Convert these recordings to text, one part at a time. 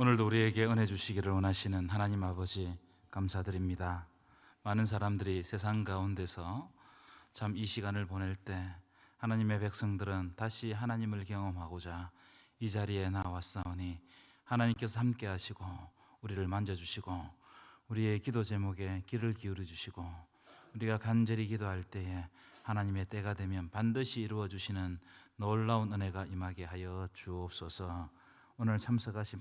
오늘도 우리에게 은혜 주시기를 원하시는 하나님 아버지 감사드립니다. 많은 사람들이 세상 가운데서 참 이 시간을 보낼 때 하나님의 백성들은 다시 하나님을 경험하고자 이 자리에 나왔사오니 하나님께서 함께 하시고 우리를 만져 주시고 우리의 기도 제목에 귀를 기울여 주시고 우리가 간절히 기도할 때에 하나님의 때가 되면 반드시 이루어 주시는 놀라운 은혜가 임하게 하여 주옵소서. 오늘 참석하신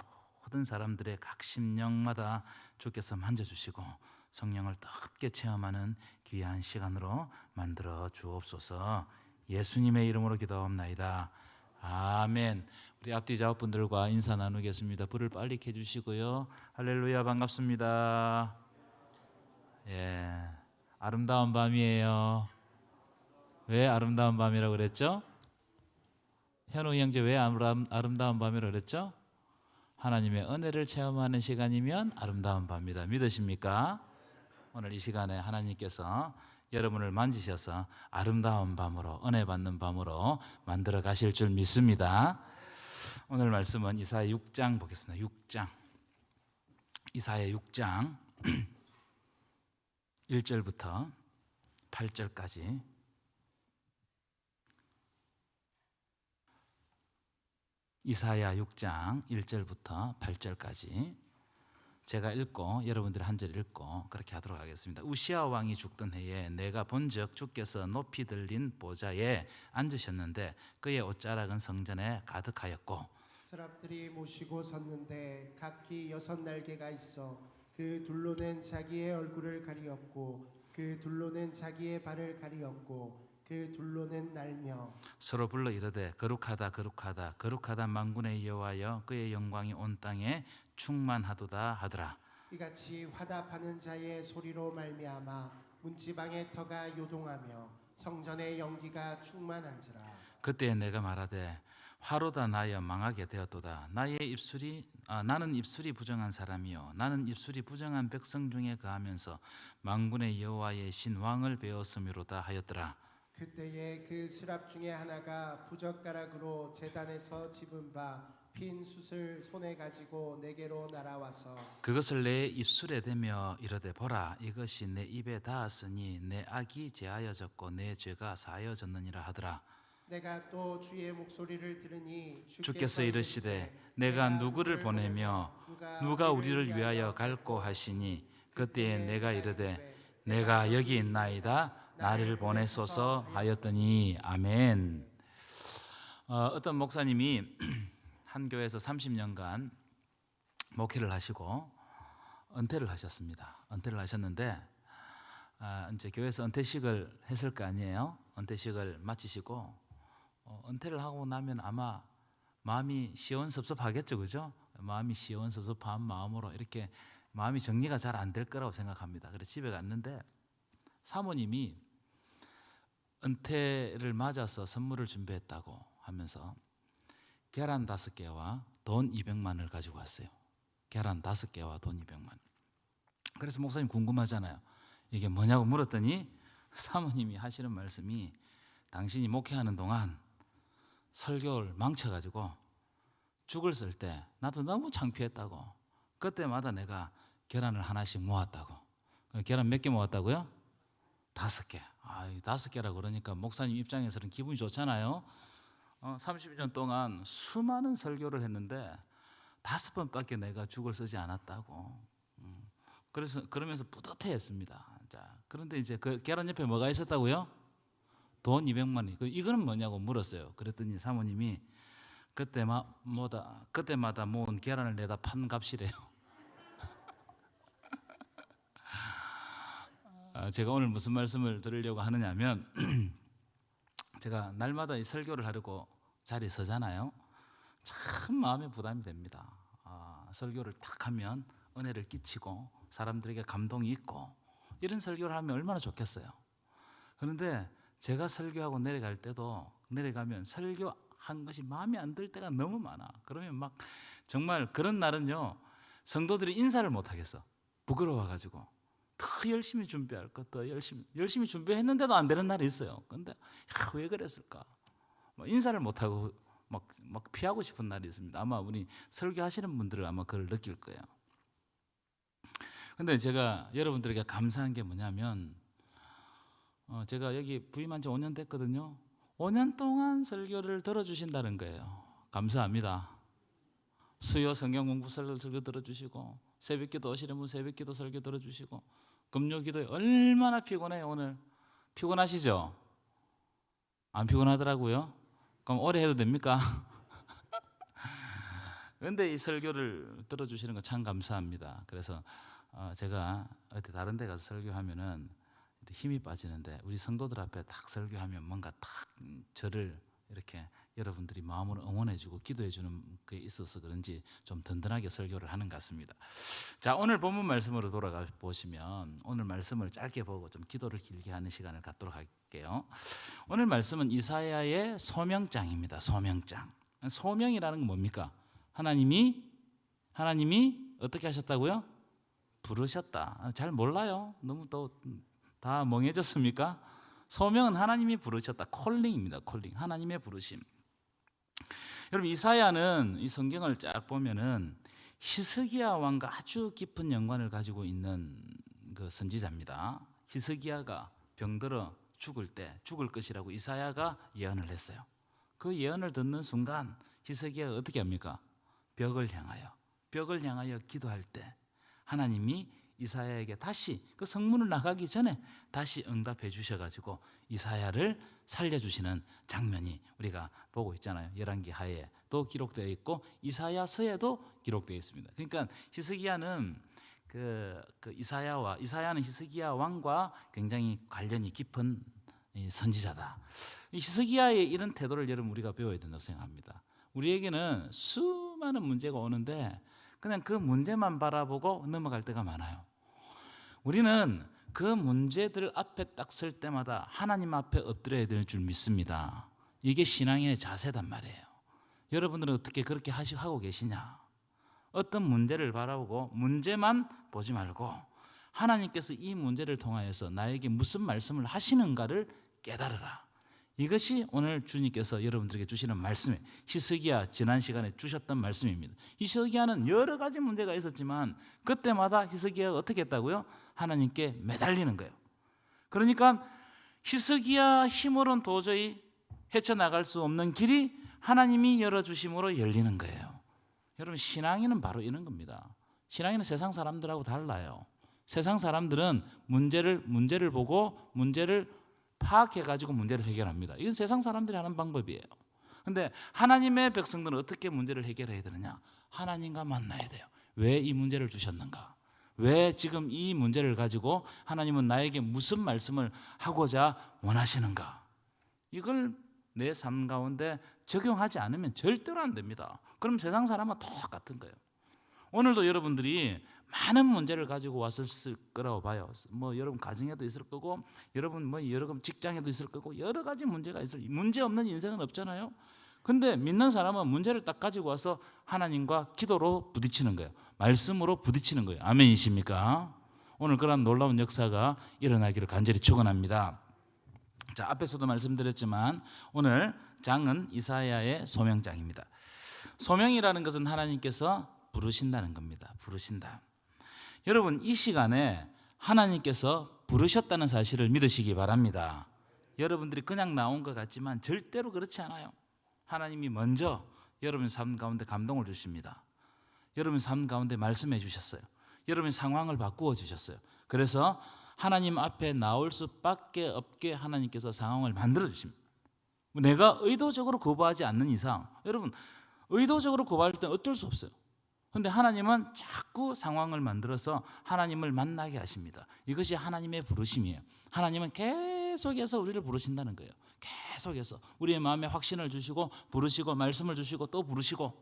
모든 사람들의 각 심령마다 주께서 만져주시고 성령을 뜨겁게 체험하는 귀한 시간으로 만들어 주옵소서. 예수님의 이름으로 기도합나이다. 아멘. 우리 앞뒤 작업분들과 인사 나누겠습니다. 불을 빨리 켜 주시고요. 할렐루야 반갑습니다. 예, 아름다운 밤이에요. 왜 아름다운 밤이라고 그랬죠? 현우 형제 왜 아름- 아름다운 밤이라고 그랬죠? 하나님의 은혜를 체험하는 시간이면 아름다운 밤이다. 믿으십니까? 오늘 이 시간에 하나님께서 여러분을 만지셔서 아름다운 밤으로 은혜 받는 밤으로 만들어 가실 줄 믿습니다. 오늘 말씀은 이사야 6장 보겠습니다. 6장. 이사야 6장 1절부터 8절까지 이사야 6장 1절부터 8절까지 제가 읽고 여러분들이 한 절 읽고 그렇게 하도록 하겠습니다. 우시아 왕이 죽던 해에 내가 본적 주께서 높이 들린 보좌에 앉으셨는데 그의 옷자락은 성전에 가득하였고 스랍들이 모시고 섰는데 각기 여섯 날개가 있어 그 둘로는 자기의 얼굴을 가리었고 그 둘로는 자기의 발을 가리었고 그 둘로는 날며 서로 불러 이르되 거룩하다 거룩하다 거룩하다 만군의 여호와여 그의 영광이 온 땅에 충만하도다 하더라. 이같이 화답하는 자의 소리로 말미암아 문지방의 터가 요동하며 성전의 연기가 충만한지라. 그때 내가 말하되 화로다 나여 망하게 되었도다. 나의 입술이 아, 나는 입술이 부정한 사람이요. 나는 입술이 부정한 백성 중에 거하면서 만군의 여호와의 신 왕을 배웠음이로다 하였더라 그때에 그 스랍 중에 하나가 부젓가락으로 제단에서 집은 바핀 숯을 손에 가지고 내게로 날아와서 그것을 내 입술에 대며 이르되 보라 이것이 내 입에 닿았으니 내 악이 제하여졌고 내 죄가 사하여졌느니라 하더라. 내가 또 주의 목소리를 들으니 주께서 이르시되 내가 누구를 보내며 누가 우리를 위하여 갈고 하시니? 그때에 내가 이르되 내가 여기 있나이다 나를 보내소서 하였더니 아멘. 어, 어떤 목사님이 한 교회에서 30년간 목회를 하시고 은퇴를 하셨습니다. 은퇴를 하셨는데 아, 이제 교회에서 은퇴식을 했을 거 아니에요. 은퇴식을 마치시고 어, 은퇴를 하고 나면 아마 마음이 시원섭섭하겠죠, 그죠? 마음이 시원섭섭한 마음으로 이렇게 마음이 정리가 잘 안 될 거라고 생각합니다. 그래서 집에 갔는데 사모님이 은퇴를 맞아서 선물을 준비했다고 하면서 계란 다섯 개와 돈 200만을 가지고 왔어요. 계란 다섯 개와 돈 200만. 그래서 목사님 궁금하잖아요. 이게 뭐냐고 물었더니 사모님이 하시는 말씀이 당신이 목회하는 동안 설교를 망쳐가지고 죽을 쓸 때 나도 너무 창피했다고 그때마다 내가 계란을 하나씩 모았다고 계란 몇 개 모았다고요? 다섯 개. 아, 다섯 개라 그러니까 목사님 입장에서는 기분이 좋잖아요. 어, 30년 동안 수많은 설교를 했는데 다섯 번밖에 내가 죽을 쓰지 않았다고. 음, 그래서 그러면서 뿌듯해했습니다. 자, 그런데 이제 그 계란 옆에 뭐가 있었다고요? 돈 200만 원. 그 이거는 뭐냐고 물었어요. 그랬더니 사모님이 그때마 뭐다 그때마다 모은 계란을 내다 판 값이래요. 제가 오늘 무슨 말씀을 드리려고 하느냐면 제가 날마다 이 설교를 하려고 자리에 서잖아요. 참 마음에 부담이 됩니다. 아, 설교를 딱 하면 은혜를 끼치고 사람들에게 감동이 있고 이런 설교를 하면 얼마나 좋겠어요. 그런데 제가 설교하고 내려갈 때도 내려가면 설교한 것이 마음에 안 들 때가 너무 많아. 그러면 막 정말 그런 날은요 성도들이 인사를 못 하겠어. 부끄러워가지고 더 열심히 준비할 것, 더 열심히 열심히 준비했는데도 안 되는 날이 있어요. 근데 야, 왜 그랬을까? 뭐 인사를 못 하고 막, 막 피하고 싶은 날이 있습니다. 아마 우리 설교하시는 분들은 아마 그걸 느낄 거예요. 근데 제가 여러분들에게 감사한 게 뭐냐면 어, 제가 여기 부임한 지 5년 됐거든요. 5년 동안 설교를 들어주신다는 거예요. 감사합니다. 수요 성경 공부 설교, 들어주시고 새벽기도 오시는 분 새벽기도 설교 들어주시고 금요 기도에 얼마나 피곤해요 오늘 피곤하시죠? 안 피곤하더라고요. 그럼 오래 해도 됩니까? 그런데 이 설교를 들어주시는 거 참 감사합니다. 그래서 어, 제가 어디 다른 데 가서 설교하면은 힘이 빠지는데 우리 성도들 앞에 딱 설교하면 뭔가 딱 음, 저를 이렇게 여러분들이 마음으로 응원해주고 기도해주는 게 있어서 그런지 좀 든든하게 설교를 하는 것 같습니다. 자 오늘 본문 말씀으로 돌아가 보시면 오늘 말씀을 짧게 보고 좀 기도를 길게 하는 시간을 갖도록 할게요. 오늘 말씀은 이사야의 소명장입니다. 소명장. 소명이라는 건 뭡니까? 하나님이 하나님이 어떻게 하셨다고요? 부르셨다. 아, 잘 몰라요. 너무 또 다 멍해졌습니까? 소명은 하나님이 부르셨다. 콜링입니다. 콜링. 하나님의 부르심. 여러분 이사야는 이 성경을 쫙 보면은 히스기야 왕과 아주 깊은 연관을 가지고 있는 그 선지자입니다. 히스기야가 병들어 죽을 때 죽을 것이라고 이사야가 예언을 했어요. 그 예언을 듣는 순간 히스기야가 어떻게 합니까? 벽을 향하여 벽을 향하여 기도할 때 하나님이 이사야에게 다시 그 성문을 나가기 전에 다시 응답해 주셔 가지고 이사야를 살려 주시는 장면이 우리가 보고 있잖아요. 열왕기 하에 또 기록되어 있고 이사야서에도 기록되어 있습니다. 그러니까 히스기야는 그, 그 이사야와 이사야는 히스기야 왕과 굉장히 관련이 깊은 이 선지자다. 이 히스기야의 이런 태도를 여러분 우리가 배워야 된다고 생각합니다. 우리에게는 수많은 문제가 오는데 그냥 그 문제만 바라보고 넘어갈 때가 많아요. 우리는 그 문제들 앞에 딱 설 때마다 하나님 앞에 엎드려야 될 줄 믿습니다. 이게 신앙의 자세단 말이에요. 여러분들은 어떻게 그렇게 하시 하고 계시냐? 어떤 문제를 바라보고 문제만 보지 말고 하나님께서 이 문제를 통하여서 나에게 무슨 말씀을 하시는가를 깨달으라. 이것이 오늘 주님께서 여러분들에게 주시는 말씀이에요. 히스기야 지난 시간에 주셨던 말씀입니다. 히스기야는 여러 가지 문제가 있었지만 그때마다 히스기야가 어떻게 했다고요? 하나님께 매달리는 거예요. 그러니까 히스기야 힘으로는 도저히 헤쳐나갈 수 없는 길이 하나님이 열어주심으로 열리는 거예요. 여러분 신앙인은 바로 이런 겁니다. 신앙인은 세상 사람들하고 달라요. 세상 사람들은 문제를 문제를 보고 문제를 파악해 가지고 문제를 해결합니다. 이건 세상 사람들이 하는 방법이에요. 근데 하나님의 백성들은 어떻게 문제를 해결해야 되느냐? 하나님과 만나야 돼요. 왜 이 문제를 주셨는가? 왜 지금 이 문제를 가지고 하나님은 나에게 무슨 말씀을 하고자 원하시는가? 이걸 내 삶 가운데 적용하지 않으면 절대로 안 됩니다. 그럼 세상 사람은 똑같은 거예요. 오늘도 여러분들이 많은 문제를 가지고 왔을 거라고 봐요. 뭐 여러분 가정에도 있을 거고, 여러분 뭐 여러분 직장에도 있을 거고 여러 가지 문제가 있을. 문제 없는 인생은 없잖아요. 근데 믿는 사람은 문제를 딱 가지고 와서 하나님과 기도로 부딪히는 거예요. 말씀으로 부딪히는 거예요. 아멘이십니까? 오늘 그런 놀라운 역사가 일어나기를 간절히 축원합니다. 자, 앞에서도 말씀드렸지만 오늘 장은 이사야의 소명장입니다. 소명이라는 것은 하나님께서 부르신다는 겁니다. 부르신다. 여러분 이 시간에 하나님께서 부르셨다는 사실을 믿으시기 바랍니다. 여러분들이 그냥 나온 것 같지만 절대로 그렇지 않아요. 하나님이 먼저 여러분 삶 가운데 감동을 주십니다. 여러분 삶 가운데 말씀해 주셨어요. 여러분 상황을 바꾸어 주셨어요. 그래서 하나님 앞에 나올 수밖에 없게 하나님께서 상황을 만들어 주십니다. 내가 의도적으로 거부하지 않는 이상, 여러분 의도적으로 거부할 때는 어쩔 수 없어요. 근데 하나님은 자꾸 상황을 만들어서 하나님을 만나게 하십니다. 이것이 하나님의 부르심이에요. 하나님은 계속해서 우리를 부르신다는 거예요. 계속해서 우리의 마음에 확신을 주시고 부르시고 말씀을 주시고 또 부르시고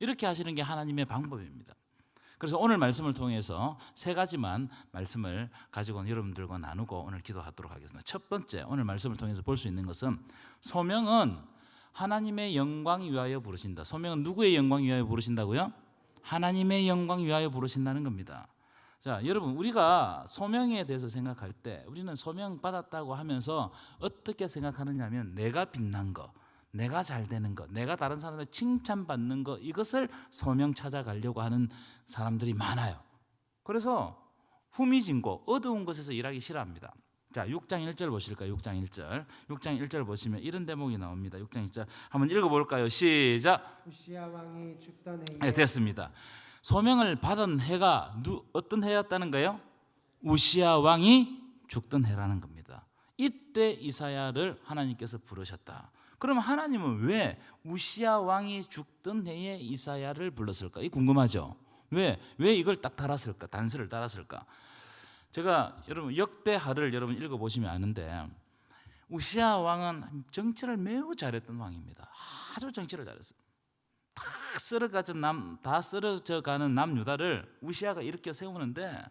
이렇게 하시는 게 하나님의 방법입니다. 그래서 오늘 말씀을 통해서 세 가지만 말씀을 가지고 여러분들과 나누고 오늘 기도하도록 하겠습니다. 첫 번째 오늘 말씀을 통해서 볼 수 있는 것은 소명은 하나님의 영광 위하여 부르신다. 소명은 누구의 영광 위하여 부르신다고요? 하나님의 영광 위하여 부르신다는 겁니다. 자, 여러분 우리가 소명에 대해서 생각할 때 우리는 소명 받았다고 하면서 어떻게 생각하느냐면 내가 빛난 거, 내가 잘 되는 것, 내가 다른 사람의 칭찬받는 것 이것을 소명 찾아가려고 하는 사람들이 많아요. 그래서 후미진고 어두운 곳에서 일하기 싫어합니다. 자, 6장 1절 보실까요? 6장 1절. 6장 1절 보시면 이런 대목이 나옵니다. 6장 1절. 한번 읽어 볼까요? 시작. 우시아 왕이 죽던 해에 네, 됐습니다. 소명을 받은 해가 누, 어떤 해였다는 거예요? 우시아 왕이 죽던 해라는 겁니다. 이때 이사야를 하나님께서 부르셨다. 그럼 하나님은 왜 우시아 왕이 죽던 해에 이사야를 불렀을까? 이 궁금하죠. 왜? 왜 이걸 딱 달았을까? 단서를 달았을까? 제가 여러분 역대하를 여러분 읽어 보시면 아는데 우시아 왕은 정치를 매우 잘했던 왕입니다. 아주 정치를 잘했어요. 다 쓰러가져 남다 쓰러져 가는 남유다를 우시아가 일으켜 세우는데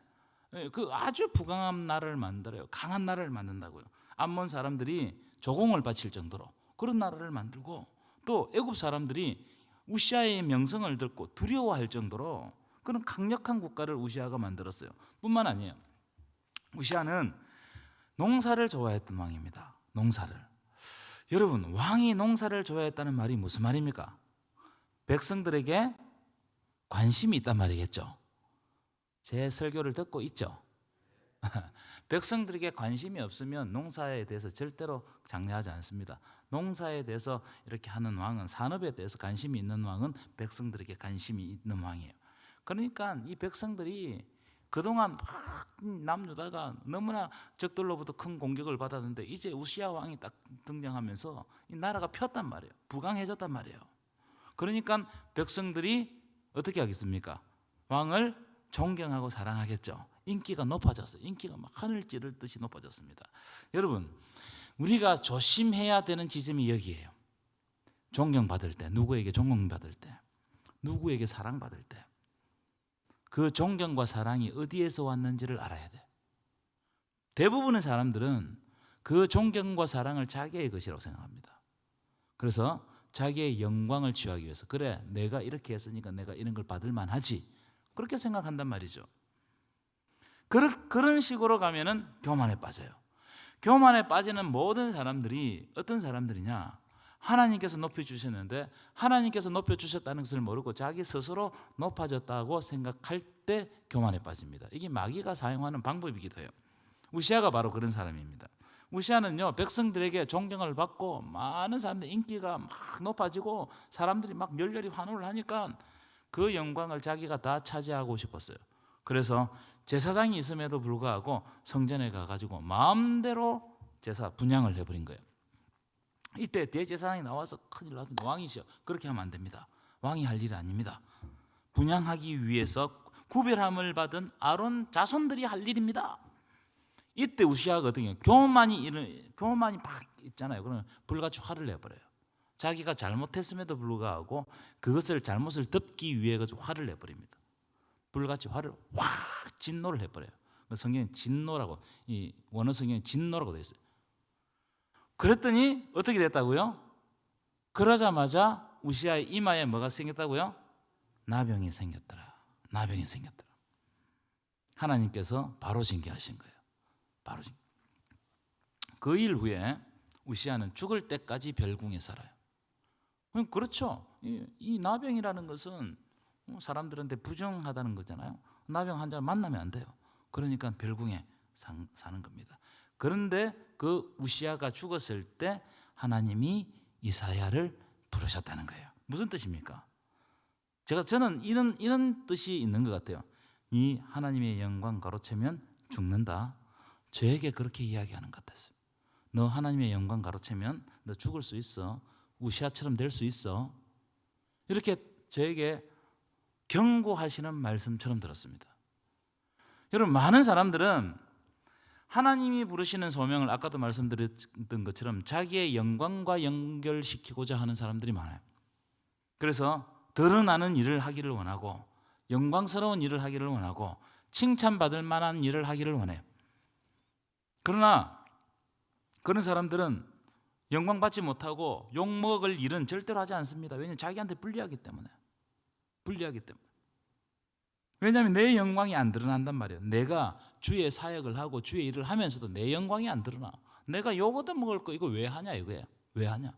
예, 그 아주 부강한 나라를 만들어요. 강한 나라를 만든다고요. 암몬 사람들이 조공을 바칠 정도로 그런 나라를 만들고 또 애굽 사람들이 우시아의 명성을 듣고 두려워할 정도로 그런 강력한 국가를 우시아가 만들었어요. 뿐만 아니에요. 우시아는 농사를 좋아했던 왕입니다. 농사를. 여러분, 왕이 농사를 좋아했다는 말이 무슨 말입니까? 백성들에게 관심이 있단 말이겠죠. 제 설교를 듣고 있죠. 백성들에게 관심이 없으면 농사에 대해서 절대로 장려하지 않습니다. 농사에 대해서 이렇게 하는 왕은 산업에 대해서 관심이 있는 왕은 백성들에게 관심이 있는 왕이에요. 그러니까 이 백성들이 그동안 막 남유다가 너무나 적들로부터 큰 공격을 받았는데 이제 우시아 왕이 딱 등장하면서 이 나라가 폈단 말이에요. 부강해졌단 말이에요. 그러니까 백성들이 어떻게 하겠습니까? 왕을 존경하고 사랑하겠죠. 인기가 높아졌어요. 인기가 막 하늘 찌를 듯이 높아졌습니다. 여러분, 우리가 조심해야 되는 지점이 여기에요. 존경받을 때, 누구에게 존경받을 때, 누구에게 사랑받을 때, 그 존경과 사랑이 어디에서 왔는지를 알아야 돼. 대부분의 사람들은 그 존경과 사랑을 자기의 것이라고 생각합니다. 그래서 자기의 영광을 취하기 위해서 그래 내가 이렇게 했으니까 내가 이런 걸 받을 만하지 그렇게 생각한단 말이죠. 그런 그런 식으로 가면은 교만에 빠져요. 교만에 빠지는 모든 사람들이 어떤 사람들이냐? 하나님께서 높여 주셨는데 하나님께서 높여 주셨다는 것을 모르고 자기 스스로 높아졌다고 생각할 때 교만에 빠집니다. 이게 마귀가 사용하는 방법이기도 해요. 우시아가 바로 그런 사람입니다. 우시아는요 백성들에게 존경을 받고 많은 사람들 인기가 막 높아지고 사람들이 막 열렬히 환호를 하니까 그 영광을 자기가 다 차지하고 싶었어요. 그래서 제사장이 있음에도 불구하고 성전에 가가지고 마음대로 제사 분양을 해버린 거예요. 이때 대제사장이 나와서 큰일 납니다. 왕이시여 그렇게 하면 안 됩니다. 왕이 할 일이 아닙니다. 분양하기 위해서 구별함을 받은 아론 자손들이 할 일입니다. 이때 해요? 교만이 이런 교만이 막 있잖아요. 그러면 불같이 화를 내버려요. 자기가 잘못했음에도 불구하고 그것을 잘못을 덮기 위해 가지고 화를 내버립니다. 불같이 화를 확 진노를 해버려요. 그 성경에 진노라고 이 원어 성경에 진노라고 되어 있어요. 그랬더니 어떻게 됐다고요? 그러자마자 우시아의 이마에 뭐가 생겼다고요? 나병이 생겼더라. 나병이 생겼더라. 하나님께서 바로 징계하신 거예요. 바로 징계. 그일 후에 우시아는 죽을 때까지 별궁에 살아요. 그럼 그렇죠. 이, 이 나병이라는 것은 사람들한테 부정하다는 거잖아요. 나병 환자를 만나면 안 돼요. 그러니까 별궁에 상, 사는 겁니다. 그런데 그 우시아가 죽었을 때 하나님이 이사야를 부르셨다는 거예요. 무슨 뜻입니까? 제가 저는 이런 이런 뜻이 있는 것 같아요. 이 하나님의 영광 가로채면 죽는다. 저에게 그렇게 이야기하는 것 같았어요. 너 하나님의 영광 가로채면 너 죽을 수 있어. 우시아처럼 될 수 있어. 이렇게 저에게 경고하시는 말씀처럼 들었습니다. 여러분 많은 사람들은 하나님이 부르시는 소명을 아까도 말씀드렸던 것처럼 자기의 영광과 연결시키고자 하는 사람들이 많아요. 그래서 드러나는 일을 하기를 원하고 영광스러운 일을 하기를 원하고 칭찬받을 만한 일을 하기를 원해요. 그러나 그런 사람들은 영광 받지 못하고 욕 먹을 일은 절대로 하지 않습니다. 왜냐하면 자기한테 불리하기 때문에. 불리하기 때문에. 왜냐하면 내 영광이 안 드러난단 말이에요. 내가 주의 사역을 하고 주의 일을 하면서도 내 영광이 안 드러나. 내가 요거도 먹을 거 이거 왜 하냐 이거예요. 왜 하냐?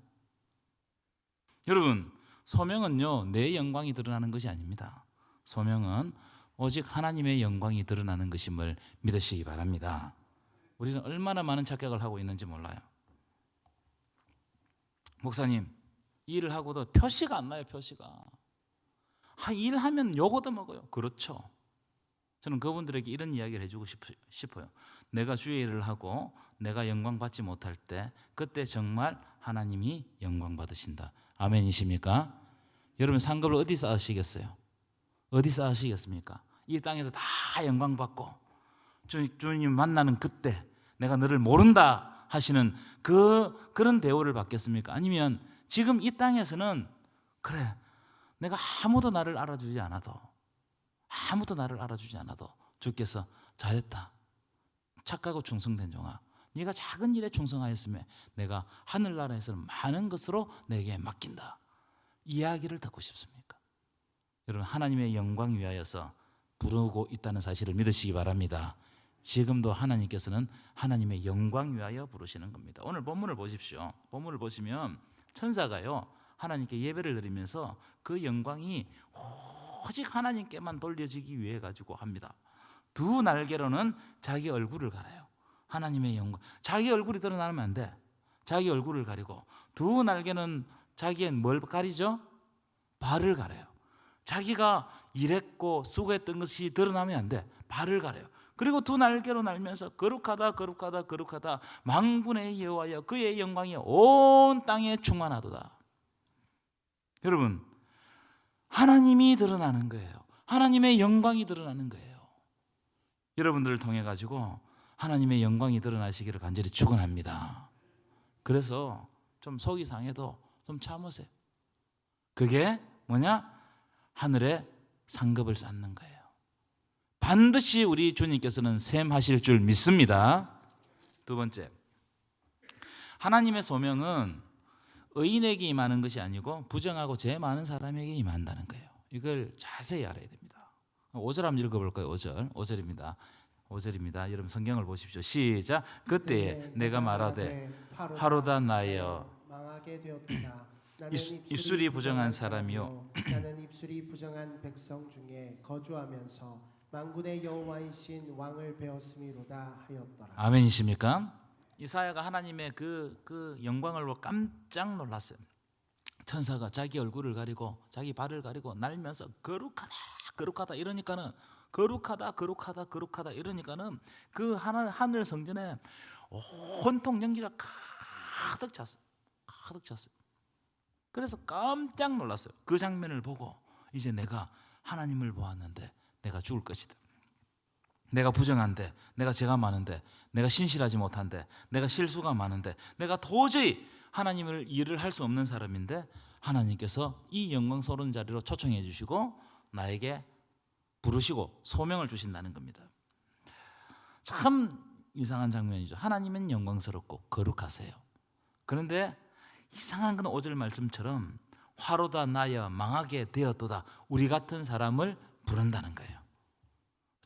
여러분, 소명은요, 내 영광이 드러나는 것이 아닙니다. 소명은 오직 하나님의 영광이 드러나는 것임을 믿으시기 바랍니다. 우리는 얼마나 많은 착각을 하고 있는지 몰라요. 목사님, 일을 하고도 표시가 안 나요, 표시가. 하, 일하면 요거도 먹어요. 그렇죠. 저는 그분들에게 이런 이야기를 해주고 싶- 싶어요. 내가 주의 일을 하고 내가 영광 받지 못할 때 그때 정말 하나님이 영광 받으신다. 아멘이십니까? 여러분 상급을 어디 쌓으시겠어요? 어디 쌓으시겠습니까? 이 땅에서 다 영광 받고 주, 주님 만나는 그때 내가 너를 모른다 하시는 그 그런 대우를 받겠습니까? 아니면 지금 이 땅에서는 그래 내가 아무도 나를 알아주지 않아도 아무도 나를 알아주지 않아도 주께서 잘했다. 착하고 충성된 종아. 네가 작은 일에 충성하였으면 내가 하늘나라에서는 많은 것으로 내게 맡긴다. 이야기를 듣고 싶습니까? 여러분 하나님의 영광 위하여서 부르고 있다는 사실을 믿으시기 바랍니다. 지금도 하나님께서는 하나님의 영광 위하여 부르시는 겁니다. 오늘 본문을 보십시오. 본문을 보시면 천사가요 하나님께 예배를 드리면서 그 영광이 오직 하나님께만 돌려지기 위해 가지고 합니다. 두 날개로는 자기 얼굴을 가려요. 하나님의 영광. 자기 얼굴이 드러나면 안 돼. 자기 얼굴을 가리고 두 날개는 자기의 뭘 가리죠? 발을 가려요. 자기가 일했고 수고했던 것이 드러나면 안 돼. 발을 가려요. 그리고 두 날개로 날면서 거룩하다 거룩하다 거룩하다 망군의 여호와여 그의 영광이 온 땅에 충만하도다. 여러분 하나님이 드러나는 거예요. 하나님의 영광이 드러나는 거예요. 여러분들을 통해 가지고 하나님의 영광이 드러나시기를 간절히 축원합니다. 그래서 좀 속이 상해도 좀 참으세요. 그게 뭐냐? 하늘에 상급을 쌓는 거예요. 반드시 우리 주님께서는 샘하실 줄 믿습니다. 두 번째. 하나님의 소명은 의인에게 임하는 것이 아니고 부정하고 죄 많은 사람에게 임한다는 거예요. 이걸 자세히 알아야 됩니다. 5절 한번 읽어볼까요? 5절. 5절입니다. 5절입니다. 여러분 성경을 보십시오. 시작. 그때에 내가 말하되 하루다 나여 망하게 되었구나. 입술이 부정한 사람이요. 나는 입술이 부정한 백성 중에 거주하면서 만군의 여호와이신 왕을 배웠음이로다 하였더라. 아멘이십니까? 이사야가 하나님의 그, 그 영광을 보고 깜짝 놀랐어요. 천사가 자기 얼굴을 가리고 자기 발을 가리고 날면서 거룩하다 거룩하다 이러니까는 거룩하다 거룩하다 거룩하다 이러니까는 그 하늘 하늘 성전에 온통 연기가 가득 찼어요. 가득 찼어요. 그래서 깜짝 놀랐어요. 그 장면을 보고 이제 내가 하나님을 보았는데 내가 죽을 것이다. 내가 부정한데, 내가 죄가 많은데, 내가 신실하지 못한데, 내가 실수가 많은데, 내가 도저히 하나님을 일을 할 수 없는 사람인데 하나님께서 이 영광스러운 자리로 초청해 주시고 나에게 부르시고 소명을 주신다는 겁니다. 참 이상한 장면이죠. 하나님은 영광스럽고 거룩하세요. 그런데 이상한 건 5절 말씀처럼 화로다 나여 망하게 되었도다 우리 같은 사람을 부른다는 거예요.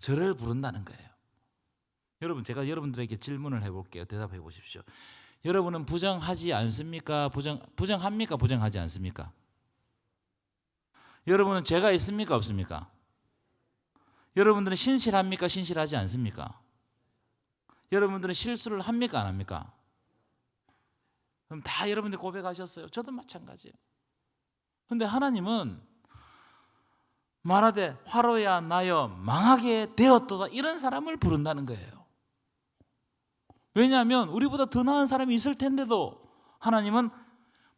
저를 부른다는 거예요. 여러분 제가 여러분들에게 질문을 해볼게요. 대답해 보십시오. 여러분은 부정하지 않습니까? 부정 부정합니까? 부정하지 않습니까? 여러분은 죄가 있습니까? 없습니까? 여러분들은 신실합니까? 신실하지 않습니까? 여러분들은 실수를 합니까? 안 합니까? 그럼 다 여러분들 고백하셨어요. 저도 마찬가지예요. 근데 하나님은 말하되 화로야 나여 망하게 되었도다 이런 사람을 부른다는 거예요. 왜냐하면 우리보다 더 나은 사람이 있을 텐데도 하나님은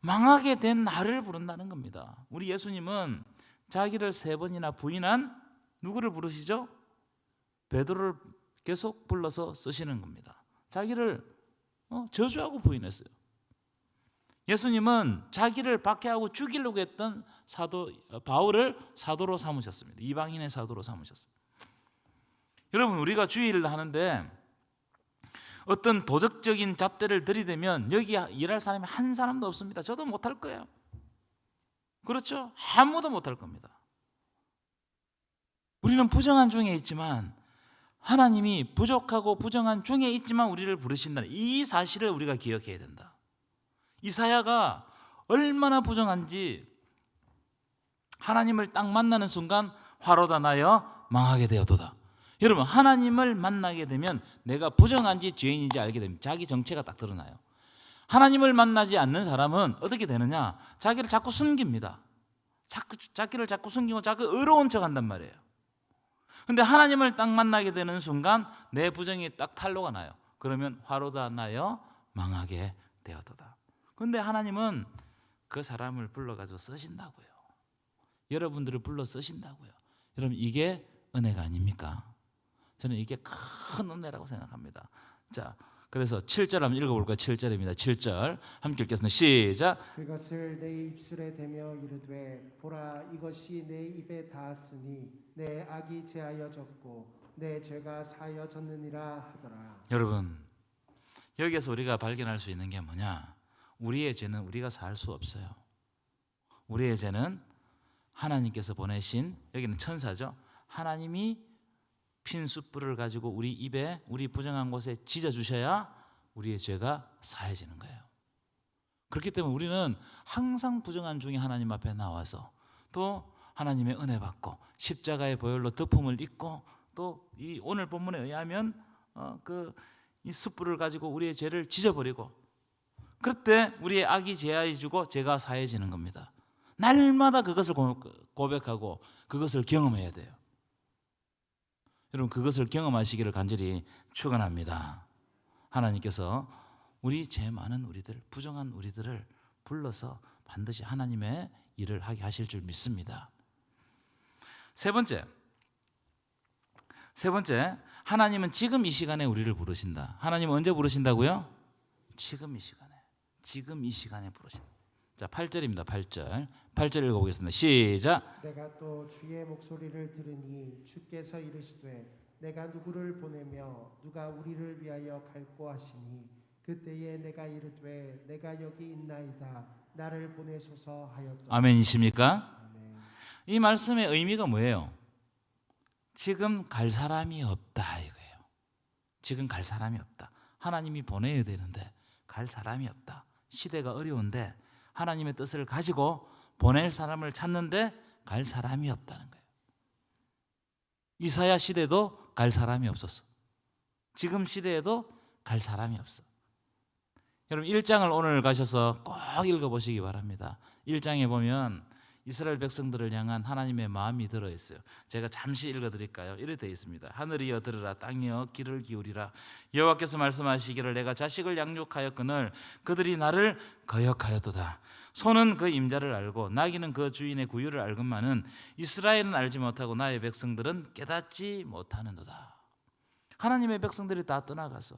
망하게 된 나를 부른다는 겁니다. 우리 예수님은 자기를 세 번이나 부인한 누구를 부르시죠? 베드로를 계속 불러서 쓰시는 겁니다. 자기를 어, 저주하고 부인했어요. 예수님은 자기를 박해하고 죽이려고 했던 사도 바울을 사도로 삼으셨습니다. 이방인의 사도로 삼으셨습니다. 여러분 우리가 주의를 하는데 어떤 도덕적인 잣대를 들이대면 여기 일할 사람이 한 사람도 없습니다. 저도 못할 거예요. 그렇죠? 아무도 못할 겁니다. 우리는 부정한 중에 있지만 하나님이 부족하고 부정한 중에 있지만 우리를 부르신다는 이 사실을 우리가 기억해야 된다. 이사야가 얼마나 부정한지 하나님을 딱 만나는 순간 화로다 나여 망하게 되었도다. 여러분 하나님을 만나게 되면 내가 부정한지 죄인인지 알게 됩니다. 자기 정체가 딱 드러나요. 하나님을 만나지 않는 사람은 어떻게 되느냐? 자기를 자꾸 숨깁니다. 자꾸 자기를 자꾸 숨기고 자꾸 의로운 척한단 말이에요. 근데 하나님을 딱 만나게 되는 순간 내 부정이 딱 탄로가 나요. 그러면 화로다 나여 망하게 되었도다. 근데 하나님은 그 사람을 불러가지고 쓰신다고요. 여러분들을 불러 쓰신다고요. 여러분 이게 은혜가 아닙니까? 저는 이게 큰 은혜라고 생각합니다. 자, 그래서 7절 한번 읽어볼까요? 7절입니다. 7절 함께 읽겠습니다. 시작. 그것을 내 입술에 대며 이르되 보라 이것이 내 입에 닿았으니 내 악이 제하여졌고 내 죄가 사하여졌느니라 하더라. 여러분 여기에서 우리가 발견할 수 있는 게 뭐냐? 우리의 죄는 우리가 살 수 없어요. 우리의 죄는 하나님께서 보내신 여기는 천사죠. 하나님이 핀 숯불을 가지고 우리 입에 우리 부정한 곳에 찢어 주셔야 우리의 죄가 사해지는 거예요. 그렇기 때문에 우리는 항상 부정한 중에 하나님 앞에 나와서 또 하나님의 은혜 받고 십자가의 보혈로 덮음을 입고 또 이 오늘 본문에 의하면 어, 그이 숯불을 가지고 우리의 죄를 찢어버리고 그럴 때 우리의 악이 제하해지고 죄가 사해지는 겁니다. 날마다 그것을 고- 고백하고 그것을 경험해야 돼요. 여러분 그것을 경험하시기를 간절히 축원합니다. 하나님께서 우리 죄 많은 우리들, 부정한 우리들을 불러서 반드시 하나님의 일을 하게 하실 줄 믿습니다. 세 번째, 세 번째, 하나님은 지금 이 시간에 우리를 부르신다. 하나님은 언제 부르신다고요? 지금 이 시간에. 지금 이 시간에 부르신다. 자, 8절입니다. 8절. 8절 읽어 보겠습니다. 시작. 내가 또 주의 목소리를 들으니 주께서 이르시되 내가 누구를 보내며 누가 우리를 위하여 갈고 하시니 그때에 내가 이르되 내가 여기 있나이다 나를 보내소서 하였다. 아멘이십니까? 아멘. 이 말씀의 의미가 뭐예요? 지금 갈 사람이 없다 이거예요. 지금 갈 사람이 없다. 하나님이 보내야 되는데 갈 사람이 없다. 시대가 어려운데 하나님의 뜻을 가지고 보낼 사람을 찾는데 갈 사람이 없다는 거예요. 이사야 시대도 갈 사람이 없었어. 지금 시대에도 갈 사람이 없어. 여러분 1장을 오늘 가셔서 꼭 읽어 보시기 바랍니다. 1장에 보면 이스라엘 백성들을 향한 하나님의 마음이 들어 있어요. 제가 잠시 읽어 드릴까요? 이렇게 되어 있습니다. 하늘이여 들으라 땅이여 귀를 기울이라 여호와께서 말씀하시기를 내가 자식을 양육하였거늘 그들이 나를 거역하였도다. 소는 그 임자를 알고 나귀는 그 주인의 구유를 알건만은 이스라엘은 알지 못하고 나의 백성들은 깨닫지 못하는도다. 하나님의 백성들이 다 떠나가서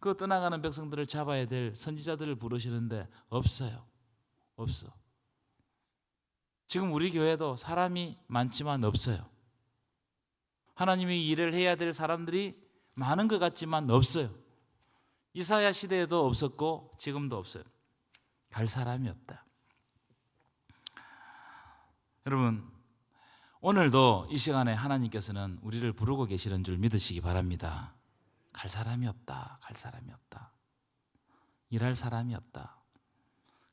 그 떠나가는 백성들을 잡아야 될 선지자들을 부르시는데 없어요. 없어. 지금 우리 교회도 사람이 많지만 없어요. 하나님이 일을 해야 될 사람들이 많은 것 같지만 없어요. 이사야 시대에도 없었고 지금도 없어요. 갈 사람이 없다. 여러분 오늘도 이 시간에 하나님께서는 우리를 부르고 계시는 줄 믿으시기 바랍니다. 갈 사람이 없다. 갈 사람이 없다. 일할 사람이 없다.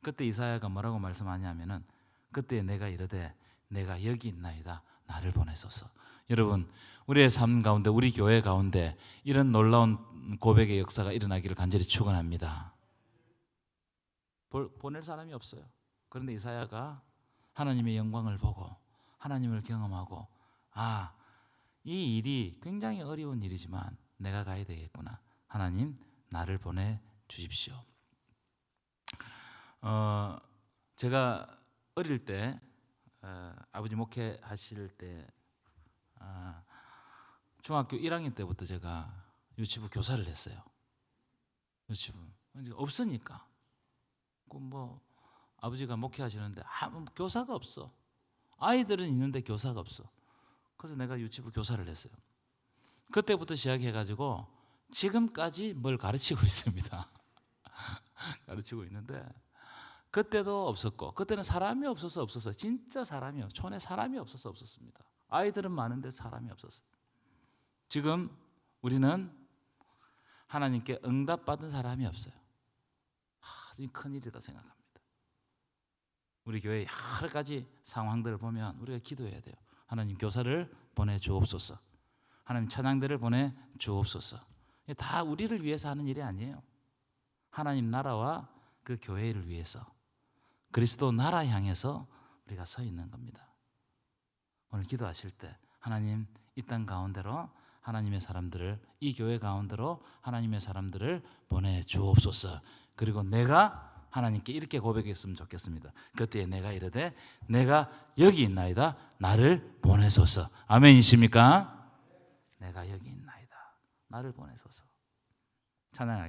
그때 이사야가 뭐라고 말씀하냐면은 그때 내가 이르되 내가 여기 있나이다. 나를 보내소서. 여러분 우리의 삶 가운데 우리 교회 가운데 이런 놀라운 고백의 역사가 일어나기를 간절히 축원합니다. 볼- 보낼 사람이 없어요. 그런데 이사야가 하나님의 영광을 보고 하나님을 경험하고 아, 이 일이 굉장히 어려운 일이지만 내가 가야 되겠구나. 하나님 나를 보내 주십시오. 어, 제가 어릴 때 어, 아버지 목회하실 때 아, 중학교 1학년 때부터 제가 유치부 교사를 했어요. 유치부 없으니까 그뭐 아버지가 목회하시는데 아무 교사가 없어. 아이들은 있는데 교사가 없어. 그래서 내가 유치부 교사를 했어요. 그때부터 시작해가지고 지금까지 뭘 가르치고 있습니다. 가르치고 있는데 그때도 없었고 그때는 사람이 없어서 없었어요. 진짜 사람이 없. 촌에 사람이 없어서 없었습니다. 아이들은 많은데 사람이 없었어요. 지금 우리는 하나님께 응답받은 사람이 없어요. 하, 이 큰일이다 생각합니다. 우리 교회 여러 가지 상황들을 보면 우리가 기도해야 돼요. 하나님 교사를 보내 주옵소서. 하나님 찬양대를 보내 주옵소서. 다 우리를 위해서 하는 일이 아니에요. 하나님 나라와 그 교회를 위해서 그리스도 나라 향해서 우리가 서 있는 겁니다. 오늘 기도하실 때 하나님 이 땅 가운데로 하나님의 사람들을 이 교회 가운데로 하나님의 사람들을 보내 주옵소서. 그리고 내가 하나님께 이렇게 고백했으면 좋겠습니다. 그때에 내가 이르되 내가 여기 있나이다 나를 보내소서. 아멘이십니까? 내가 여기 있나이다 나를 보내소서. 찬양하겠습니다.